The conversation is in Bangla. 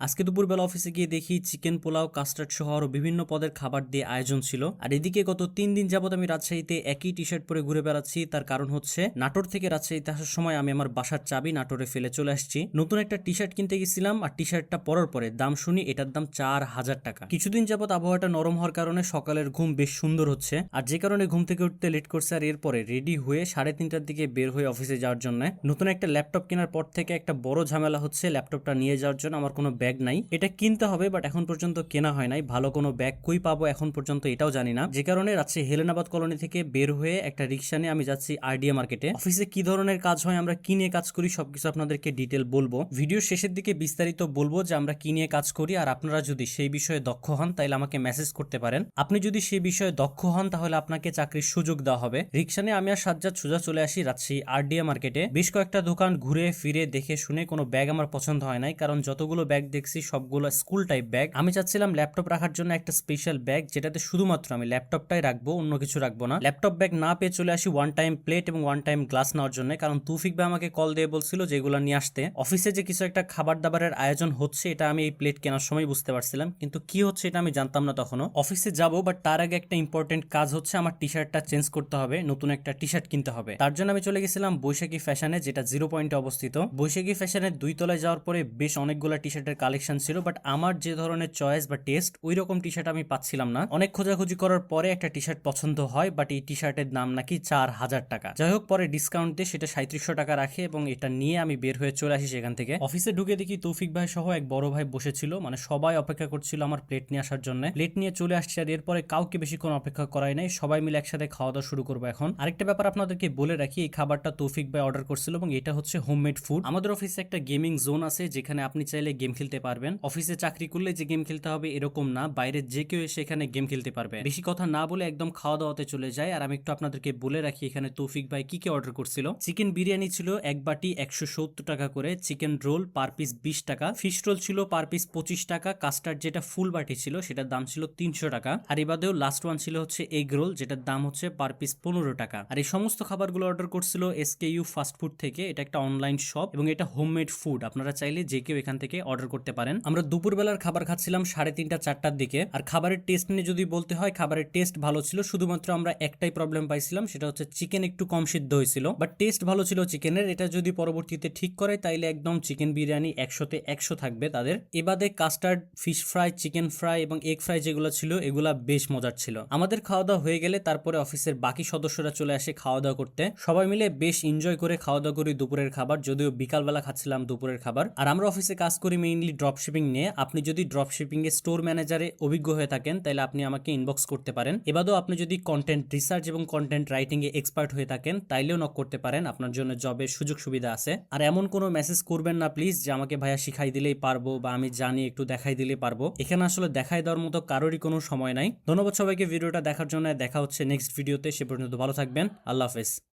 আজকে দুপুরবেলা অফিসে গিয়ে দেখি চিকেন পোলাও কাস্টার্ড সহ আরও বিভিন্ন পদের খাবার দিয়ে আয়োজন ছিল। আর এদিকে গত তিন দিন যাবত আমি রাজশাহীতে একই টি শার্ট পরে ঘুরে বেড়াচ্ছি। তার কারণ হচ্ছে, নাটোর থেকে রাজশাহীতে আসার সময় আমি আমার বাসার চাবি নাটোরে ফেলে চলে আসছি। নতুন একটা টি শার্ট কিনতে গেছিলাম, আর টি শার্টটা পরার পরে দাম শুনি এটার দাম চার হাজার টাকা। কিছুদিন যাবত আবহাওয়াটা নরম হওয়ার কারণে সকালের ঘুম বেশ সুন্দর হচ্ছে। আর যে কারণে ঘুম থেকে উঠতে লেট করছে, আর এরপরে রেডি হয়ে সাড়ে তিনটার দিকে বের হয়ে অফিসে যাওয়ার জন্য। নতুন একটা ল্যাপটপ কেনার পর থেকে একটা বড় ঝামেলা হচ্ছে ল্যাপটপটা নিয়ে যাওয়ার জন্য আমার কোনো ব্যাগ নাই। এটা কিনতে হবে বাট এখন পর্যন্ত কেনা হয় নাই। ভালো কোনো ব্যাগ কই পাবো এখন পর্যন্ত এটাও জানি না। যে কারণে রাজশাহী হেলেনাবাদ কলোনি থেকে বের হয়ে একটা রিক্সা নিয়ে আমি যাচ্ছি আরডিএ মার্কেটে। অফিসে কি ধরনের কাজ হয় আমরা কি নিয়ে কাজ করি সবকিছু আপনাদেরকে ডিটেল বলব। ভিডিও শেষের দিকে বিস্তারিত বলব যে আমরা কি নিয়ে কাজ করি, আর আপনারা যদি সেই বিষয়ে দক্ষ হন তাহলে আমাকে মেসেজ করতে পারেন। আপনি যদি সেই বিষয়ে দক্ষ হন, তাহলে আপনাকে চাকরির সুযোগ দেওয়া হবে। রিক্সা নিয়ে আমি আর সাজ্জাদ সোজা চলে আসি রাজশাহী আরডিএ মার্কেটে। বেশ কয়েকটা দোকান ঘুরে ফিরে দেখে শুনে কোনো ব্যাগ আমার পছন্দ হয় নাই, কারণ যতগুলো ব্যাগ দেখছি সবগুলো স্কুল টাইপ ব্যাগ আমি চাচ্ছিলাম ল্যাপটপ রাখার জন্য একটা স্পেশাল ব্যাগ যেটাতে শুধুমাত্র আমি ল্যাপটপটাই রাখব, অন্য কিছু রাখব না। ল্যাপটপ ব্যাগ না পেয়ে চলে আসি ওয়ান টাইম প্লেট এবং ওয়ান টাইম গ্লাস নেওয়ার জন্য, কারণ তুফিক ভাই আমাকে কল দিয়ে বলছিল যে এগুলো নিয়ে আসতে। অফিসে যে কিছু একটা খাবার দাবারের আয়োজন হচ্ছে, এটা আমি এই প্লেট কেনার সময় বুঝতে পারছিলাম, কিন্তু কি হচ্ছে এটা আমি জানতাম না তখনও। অফিসে যাব বাট তার আগে একটা ইম্পর্টেন্ট কাজ হচ্ছে, আমার টি শার্টটা চেঞ্জ করতে হবে, নতুন একটা টি শার্ট কিনতে হবে। তার জন্য আমি চলে গেছিলাম বৈশাখী ফ্যাশনে যেটা জিরো পয়েন্টে অবস্থিত। বৈশাখী ফ্যাশনের দুই তলায় যাওয়ার পরে বেশ অনেকগুলো টি শার্টের কালেকশন ছিল বাট আমার যে ধরনের চয়েস বা টেস্ট ওই রকম টি শার্ট আমি পাচ্ছিলাম না। অনেক খোঁজাখুঁজি করার পরে একটা টি শার্ট পছন্দ হয় বাট এই টি শার্টের দাম নাকি চার হাজার টাকা। যাই হোক পরে ডিসকাউন্ট দিয়ে সেটা সাঁত্রিশশো টাকা রাখে এবং এটা নিয়ে আমি বের হয়ে চলে আসি সেখান থেকে। অফিসে ঢুকে দেখি তৌফিক ভাই সহ এক বড় ভাই বসেছিল মানে সবাই অপেক্ষা করছিল আমার প্লেট নিয়ে আসার জন্য। প্লেট নিয়ে চলে আসছে আর এরপরে কাউকে বেশিক্ষণ অপেক্ষা করাই নাই, সবাই মিলে একসাথে খাওয়া দাওয়া শুরু করব এখন। আরেকটা ব্যাপার আপনাদেরকে বলে রাখি, এই খাবারটা তৌফিক ভাই অর্ডার করছিল এবং এটা হচ্ছে হোমমেড ফুড আমাদের অফিসে একটা গেমিং জোন আছে, যেখানে আপনি চাইলে গেম খেলতে পারবেন। অফিসে চাকরি করলে যে গেম খেলতে হবে এরকম না। বাইরে যে কেউ এসে এখানে গেম খেলতে পারবে। বেশি কথা না বলে একদম খাওয়া দাওয়াতে চলে যায়। আর আমি একটু আপনাদেরকে বলে রাখি এখানে তৌফিক ভাই কি কি অর্ডার করছিল। চিকেন বিরিয়ানি ছিল এক বাটি একশো সত্তর টাকা করে। চিকেন রোল পার পিস বিশ টাকা। ফিশ রোল ছিল পার পিস পঁচিশ টাকা। কাস্টার্ড যেটা ফুল বাটি ছিল সেটার দাম ছিল তিনশো টাকা। আর এবাদেও লাস্ট ওয়ান ছিল হচ্ছে এগ রোল যেটার দাম হচ্ছে পার পিস পনেরো টাকা। আর এই সমস্ত খাবারগুলো অর্ডার করছিল এসকে ইউ ফাস্ট ফুড থেকে। এটা একটা অনলাইন শপ এবং এটা হোমমেড ফুড আপনারা চাইলে যে কেউ এখান থেকে অর্ডার করতে পারেন। আমরা দুপুরবেলার খাবার খাচ্ছিলাম সাড়ে তিনটা, চারটার দিকে। আর খাবারের টেস্ট নিয়ে যদি বলতে হয়, খাবারের টেস্ট ভালো ছিল। শুধুমাত্র আমরা একটাই প্রবলেম পাইছিলাম, সেটা হচ্ছে চিকেন একটু কম সিদ্ধ হয়েছিল। বাট টেস্ট ভালো ছিল চিকেনের এটা যদি পরবর্তীতে ঠিক করে, তাইলে একদম চিকেন বিরিয়ানি একশোতে একশো থাকবে তাদের। এবাদে custard fish fry chicken fry এবং এগ ফ্রাই যেগুলো ছিল, এগুলা বেশ মজার ছিল। আমাদের খাওয়া দাওয়া হয়ে গেলে তারপরে অফিসের বাকি সদস্যরা চলে আসে খাওয়া দাওয়া করতে। সবাই মিলে বেশ এনজয় করে খাওয়া দাওয়া করি দুপুরের খাবার, যদিও বিকালবেলা খাচ্ছিলাম দুপুরের খাবার। আর আমরা অফিসে কাজ করি মেইনলি ড্রপ শিপিং নিয়ে আপনি যদি ড্রপ শিপিং এ স্টোর ম্যানেজারে অভিজ্ঞ হয়ে থাকেন, তাহলে আপনি আমাকে ইনবক্স করতে পারেন। এবারও আপনি যদি কন্টেন্ট রিসার্চ এবং কন্টেন্ট রাইটিং এ এক্সপার্ট হয়ে থাকেন, তাইলেও নক করতে পারেন, আপনার জন্য জবের সুযোগ সুবিধা আছে। আর এমন কোনো মেসেজ করবেন না প্লিজ যে আমাকে ভাইয়া শিখাই দিলেই পারব বা আমি জানি, একটু দেখাই দিলেই পারব। এখানে আসলে দেখাই দেওয়ার মতো কারোরই কোনো সময় নাই। ধন্যবাদ সবাইকে, ভিডিওটা দেখার জন্য। দেখা হচ্ছে নেক্সট ভিডিওতে সে পর্যন্ত ভালো থাকবেন। আল্লাহ হাফেজ।